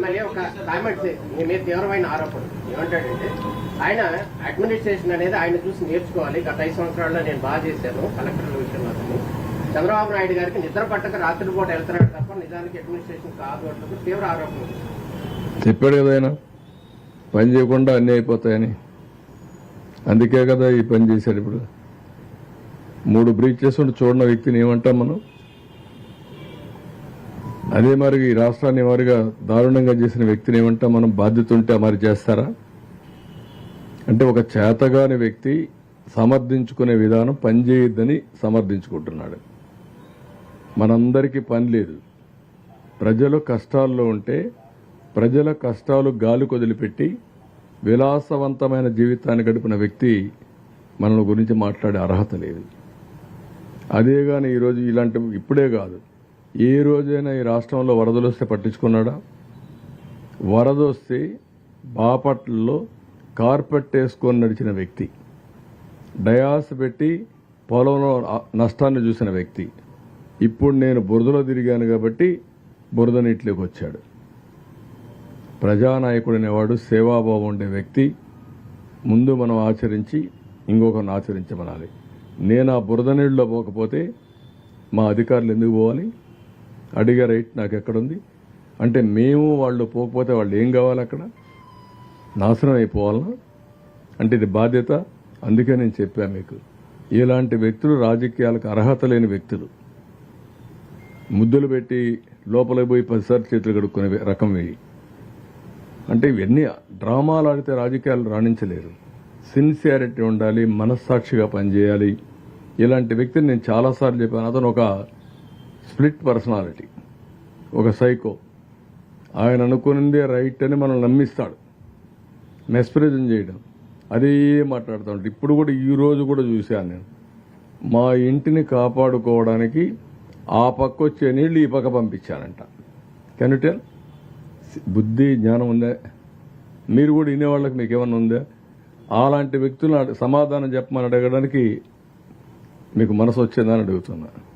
MLA ఒక comment మీ మీద తీవ్రమైన ఆరోపణ ఏమంటాడంటే ఆయన అడ్మినిస్ట్రేషన్ అనేది ఆయన చూసి నేర్చుకోవాలి. గత ఐదు సంవత్సరాల్లో నేను బాగా చేశాను కలెక్టర్ల విషయంలో చంద్రబాబు నాయుడు గారికి నిద్ర పట్టక రాత్రిపూట వెళ్తున్నాడు తప్ప నిజానికి అడ్మినిస్ట్రేషన్ కాదు అంటూ తీవ్ర ఆరోపణ చెప్పాడు కదా ఆయన పని చేయకుండా అన్నీ అయిపోతాయని. అందుకే కదా ఈ పని చేశాడు ఇప్పుడు. మూడు బ్రీచ్ చేస్తుంటే చూడని వ్యక్తిని ఏమంటాం మనం? అదే మరి ఈ రాష్ట్రాన్ని వారిగా దారుణంగా చేసిన వ్యక్తిని ఏమంటా మనం బాధ్యత ఉంటే మరి చేస్తారా? అంటే ఒక చేతగాని వ్యక్తి సమర్థించుకునే విధానం పనిచేయొద్దని సమర్థించుకుంటున్నాడు. మనందరికీ పని లేదు. ప్రజలు కష్టాల్లో ఉంటే ప్రజల కష్టాలు గాలి కొదిలిపెట్టి విలాసవంతమైన జీవితాన్ని గడిపిన వ్యక్తి మనల గురించి మాట్లాడే అర్హత లేదు. అదే కానీ ఈరోజు ఇలాంటి ఇప్పుడే కాదు. ఏ రోజైనా ఈ రాష్ట్రంలో వరదలు వస్తే పట్టించుకున్నాడా? వరద వస్తే బాపట్లలో కార్పెట్ వేసుకొని నడిచిన వ్యక్తి. డయాస్ పెట్టి పొలంలో నష్టాన్ని చూసిన వ్యక్తి. ఇప్పుడు నేను బురదలో తిరిగాను కాబట్టి బురద నీటిలోకి వచ్చాడు. ప్రజానాయకుడు అనేవాడు సేవాభావం ఉండే వ్యక్తి. ముందు మనం ఆచరించి ఇంకొకరిని ఆచరించమనాలి. నేను ఆ బురద నీళ్ళలో పోకపోతే మా అధికారులు ఎందుకు పోవాలి? అడిగా రైట్ నాకు ఎక్కడుంది అంటే మేము వాళ్ళు పోకపోతే వాళ్ళు ఏం కావాలి అక్కడ? నాశనం అయిపోవాలనా? అంటే ఇది బాధ్యత? అందుకే నేను చెప్పాను మీకు. ఇలాంటి వ్యక్తులు రాజకీయాలకు అర్హత లేని వ్యక్తులు. ముద్దులు పెట్టి లోపలికి పోయి పదిసార్లు చేతులు కడుక్కునే రకం వేయి అంటే ఇవన్నీ డ్రామాలు ఆడితే రాజకీయాలు రాణించలేరు. సిన్సియారిటీ ఉండాలి మనస్సాక్షిగా పనిచేయాలి. ఇలాంటి వ్యక్తిని నేను చాలాసార్లు చెప్పాను. అతను ఒక స్ప్లిట్ పర్సనాలిటీ. ఒక సైకో. ఆయన అనుకునిందే రైట్ అని మనం నమ్మిస్తాడు. మెస్ప్రిజం చేయడం. అదే మాట్లాడుతూ ఉంటాడు ఇప్పుడు కూడా ఈ రోజు కూడా చూశాను నేను. మా ఇంటిని కాపాడుకోవడానికి ఆ పక్క వచ్చే నీళ్ళు ఈ పక్క పంపించానంట కెనుటెల్ బుద్ధి జ్ఞానం ఉందా? మీరు కూడా వినేవాళ్ళకి మీకు ఏమన్నా ఉందా? అలాంటి వ్యక్తులను సమాధానం చెప్పమని అడగడానికి మీకు మనసు వచ్చేదాన్ని అడుగుతున్నాను